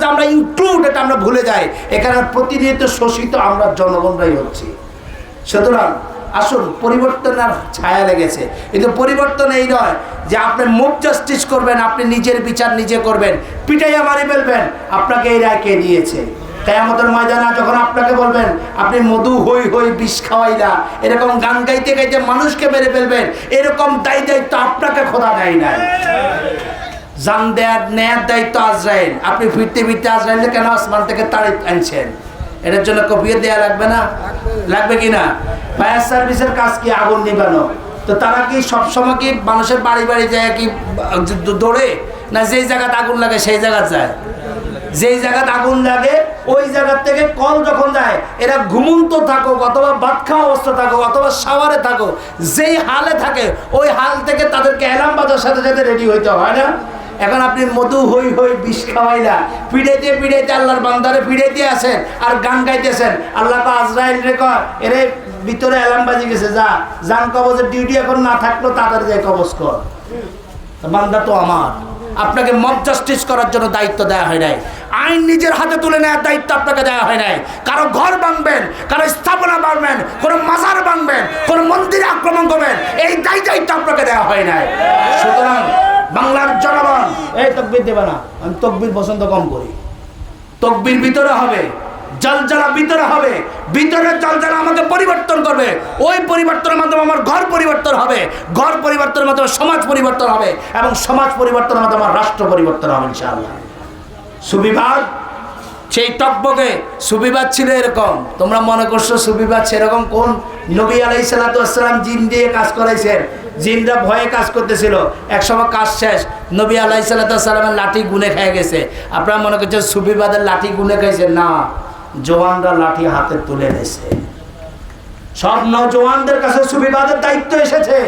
যে আমরা ইনক্লুড এটা আমরা ভুলে যাই। এখানে প্রতিনিয়ত শোষিত আমরা জনগণরাই হচ্ছি। সুতরাং, আসুন পরিবর্তনের ছায়া লেগেছে। কিন্তু পরিবর্তন এই নয় যে আপনি মুখ জাস্টিস করবেন, আপনি নিজের বিচার নিজে করবেন। পিটাইয়া মারি ফেলবেন, আপনাকে এই রায় কে দিয়েছে? কেয়ামতের ময়দানে যখন আপনাকে বলবেন, আপনি মধু হই হই বিষ খাওয়াইলা, এরকম গান গাইতে গাইতে মানুষকে মেরে ফেলবেন, এরকম দায়ী দায়িত্ব আপনাকে খোদা দেয় নাই। জান দেয়ার নেয়ার দায়িত্ব আজরাইল। আপনি ফিরতে ফিরতে আজরাইলকে কেন আসমান থেকে তাড়ি আনছেন? এটার জন্য কপিয়ে দেওয়া লাগবে না? লাগবে কি না? ফায়ার সার্ভিসের কাজ কি? আগুন নিবানো তো তারা কি সবসময় কি মানুষের বাড়ি বাড়ি যায় কি দৌড়ে? না যেই জায়গাতে আগুন লাগে সেই জায়গা যায়? যেই জায়গাতে আগুন লাগে, ওই জায়গার থেকে কল যখন যায়, এরা ঘুমন্ত থাকো অথবা ভাত খাওয়া অবস্থা থাকো অথবা শাওয়ারে থাকো যেই হালে থাকে, ওই হাল থেকে তাদেরকে অ্যালার্ম বাজার সাথে সাথে রেডি হইতে হয় না? এখন আপনি মধু হই হই বিষ খাওয়াইলা। পিড়াইতে পিড়াইতে আল্লাহর বান্দারে পিড়াইতে আছেন আর গান গাইতেছেন। আল্লাহ তো আজরাইল রেকর্ড এরে, ভিতরে অ্যালার্ম বাজি গেছে, যা। জান কবজের ডিউটি এখন না থাকলেও তাড়াতাড়ি যাই কবজ কর। বান্দা তো আমার। আপনাকে মব জাস্টিস করার জন্য দায়িত্ব দেওয়া হয় নাই। আইন নিজের হাতে তুলে নেওয়ার দায়িত্ব আপনাকে দেওয়া হয় নাই। কারও ঘর ভাঙবেন, কারও স্থাপনা ভাঙবেন, কোনো মাজার ভাঙবেন, কোনো মন্দিরে আক্রমণ করবেন, এই দায় দায়িত্ব আপনাকে দেওয়া হয় নাই। সুতরাং বাংলার জনগণ। এই তকবির দেবে না আমি তকবির পছন্দ কম করি। তকবির ভিতরে হবে জলজালা ভিতরে হবে ভিতরের জলজালা আমাকে পরিবর্তন করবে। ওই পরিবর্তনের মাধ্যমে আমার ঘর পরিবর্তন হবে ঘর পরিবর্তনের মাধ্যমে সমাজ পরিবর্তন হবে এবং সমাজ পরিবর্তনের মাধ্যমে আমার রাষ্ট্র পরিবর্তন হবে ইনশাআল্লাহ। সুবিবাদ? সেই টকবকে সুবিবাদ ছিল এরকম। তোমরা মনে করছ সুবিবাদ সেরকম কোন নবী আলাই সালাতাম জিন দিয়ে কাজ করাইছেন। জিনরা ভয়ে কাজ করতেছিল। এক সময় কাজ শেষ, নবী আলাই সাল্লামের লাঠি গুনে খেয়ে গেছে। আপনারা মনে করছেন সুবিবাদের লাঠি গুনে খাইছে? না, জওয়ানরা লাঠি হাতে তুলে নিয়েছে। সব নজওয়ানদের কাছে সুবিবাদের দায়িত্ব এসেছে।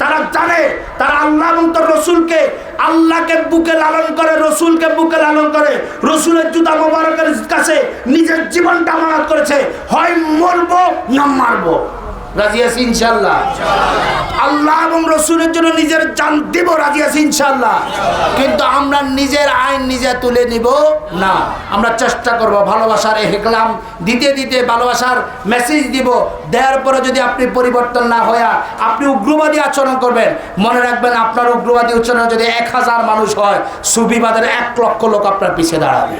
তারা জানে, তারা আল্লাহ এবং তার রসুলকে, আল্লাহকে বুকে লালন করে, রসুলকে বুকে লালন করে। রসুলের জুতা মোবারকের কাছে নিজের জীবনটা আমানত করেছে। হয় মরবো না মারবো? রাজি আছি ইনশাল্লাহ আল্লাহ এবং রসুলের জন্য নিজের জান দিব, রাজি আছি ইনশাল্লাহ কিন্তু আমরা নিজের আইন নিজে তুলে নিব না। আমরা চেষ্টা করব ভালোবাসার হেকলাম, দিতে দিতে ভালোবাসার মেসেজ দিব। দেওয়ার পরে যদি আপনি পরিবর্তন না হয়ে আপনি উগ্রবাদী আচরণ করবেন, মনে রাখবেন আপনার উগ্রবাদী উচ্চারণ যদি এক হাজার মানুষ হয় সুবিবাদের এক লক্ষ লোক আপনার পিছিয়ে দাঁড়াবে।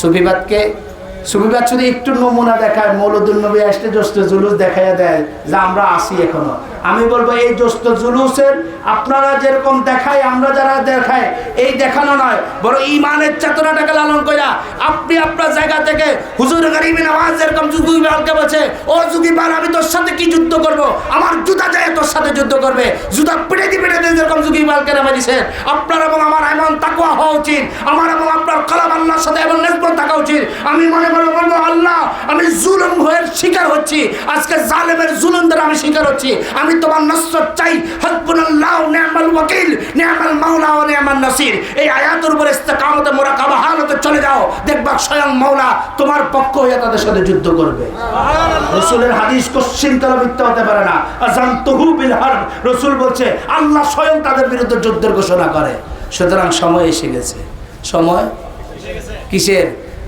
সুবিবাদকে সুবিবাদ শুধু একটু নমুনা দেখায় মৌলুদ্দিন নবী আসলে জ্যৈষ্ঠ জুলুস দেখাইয়া দেয় যে আমরা আসি এখনও। আমি বলব, এই জ্যৈষ্ঠ জুলুসের আপনারা যেরকম দেখায়, আমরা যারা দেখায়, এই দেখানো নয়। বড় ইমানের চেতনাটাকে লালন কইরা আপনি আপনার জায়গা থেকে হুজুর গরিবী নামাজ যেরকম যুগিবালকে বলছে, ও যুগিবাল আমি তোর সাথে কি যুদ্ধ করব? আমার জুতা সাথে যুদ্ধ করবে। জুতা পেটে দি পেটে দিয়ে যেরকম যুগিবালকে নামে দিছেন আপনার এবং আমার এমন তাকুয়া হওয়া উচিত, আমার এবং আপনার কালাম আল্লাহর সাথে এমন নেসবত থাকা উচিত। আমি মনে করে বলব আল্লাহ, আমি জুলুম হয়ে শিকার হচ্ছি, আজকে জালেমের জুলুম দ্বারা আমি শিকার হচ্ছি। আমি তোমার নসরত চাই, হসবুনাল্লাহ নি'মাল ওয়াকিল নি'মাল মাওলা ওয়া নি'মান নাসির। এই আয়াতের উপর দেখবা স্বয়ং মাওলা তোমার পক্ষ হয়ে তাদের সাথে যুদ্ধ করবে। রসুলের হাদিস কোশ্চিন কালো মিথ্যা হতে পারে না। আজান তহু বিল হারব। রসুল বলছে আল্লাহ স্বয়ং তাদের বিরুদ্ধে যুদ্ধের ঘোষণা করে। সুতরাং সময় এসে গেছে। সময় কিসের?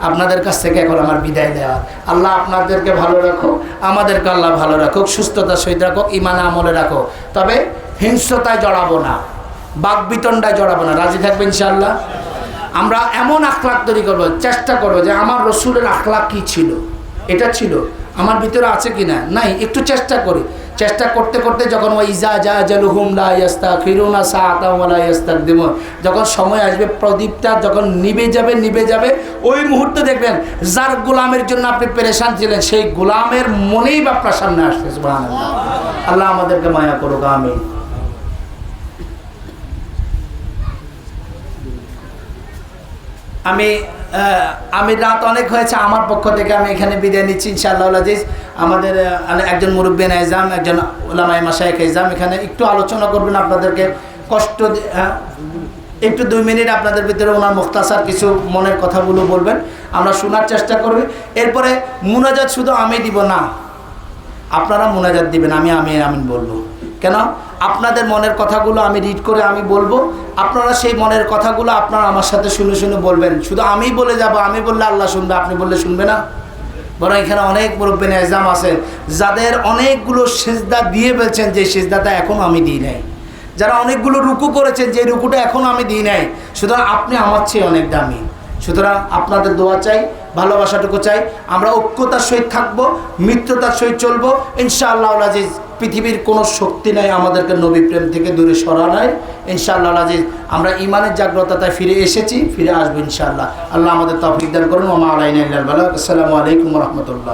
আপনাদের কাছ থেকে এখন আমার বিদায় দেওয়া আল্লাহ আপনাদেরকে ভালো রাখো আমাদেরকে আল্লাহ ভালো রাখুক সুস্থতা সহিত রাখুক ইমান আমলে রাখো তবে হিংস্রতায় জড়াবো না বাকবিতণ্ডায় জড়াবো না। রাজি থাকবেন ইনশাআল্লাহ? আমরা এমন আখলাক তৈরি করব, চেষ্টা করব যে আমার রসুলের আখলাক কি ছিল? এটা ছিল। আমার ভিতরে আছে কি না? নাই, একটু চেষ্টা করি। চেষ্টা করতে করতে যখন ওই ইজা যা জালুহুম লা ইয়াস্তা ফিরুনা সাআতাওয়ালা ইয়াস্তাকদিমু যখন সময় আসবে, প্রদীপটা যখন নিভে যাবে, নিবে যাবে, ওই মুহূর্তে দেখবেন যার গোলামের জন্য আপনি পেরেশান ছিলেন, সেই গোলামের মনেই বা সামনে আসছে আল্লাহ আমাদেরকে মায়া করুক, আমিন। আমি আমি রাত অনেক হয়েছে আমার পক্ষ থেকে আমি এখানে বিদায় নিচ্ছি, ইনশাআল্লাহ আজিজ আমাদের একজন মুরব্বিন এজাম একজন ওলামাই মাসায়ক এজাম এখানে একটু আলোচনা করবেন আপনাদেরকে। কষ্ট একটু দুই মিনিট আপনাদের ভিতরে ওনার মুখতাসার কিছু মনের কথাগুলো বলবেন। আমরা শোনার চেষ্টা করবি। এরপরে মুনাজাত শুধু আমি দিব না, আপনারা মোনাজাত দিবেন, আমি আমি আমিন বলব। কেন? আপনাদের মনের কথাগুলো আমি রিড করে আমি বলব। আপনারা সেই মনের কথাগুলো আপনারা আমার সাথে শুনে শুনে বলবেন। শুধু আমি বলে যাব, আমি বললে আল্লাহ শুনবে, আপনি বললে শুনবে না। বরং এখানে অনেক মুরব্বিন এজাম আছেন যাদের অনেকগুলো সেজদা দিয়ে ফেলছেন, যে সেজদাটা এখন আমি দিই নাই। যারা অনেকগুলো রুকু করেছেন, যে রুকুটা এখন আমি দিই নাই। সুতরাং আপনি আমার চেয়ে অনেক দামি। সুতরাং আপনাদের দোয়া চাই, ভালোবাসাটুকু চাই। আমরা ঐক্যতার সহিত থাকব, মিত্রতার সহিত চলবো। ইনশাআল্লাহ আজিজ। পৃথিবীর কোনো শক্তি নাই, আমাদেরকে নবী প্রেম থেকে দূরে সরা নাই। ইনশাআল্লাহ যে আমরা ইমানের জাগ্রতায় ফিরে এসেছি, ফিরে আসব ইনশাআল্লাহ। আল্লাহ আমাদের তফিক দান করুন। ওমা আলাইন আসসালামু আলাইকুম রহমতুল্লাহ।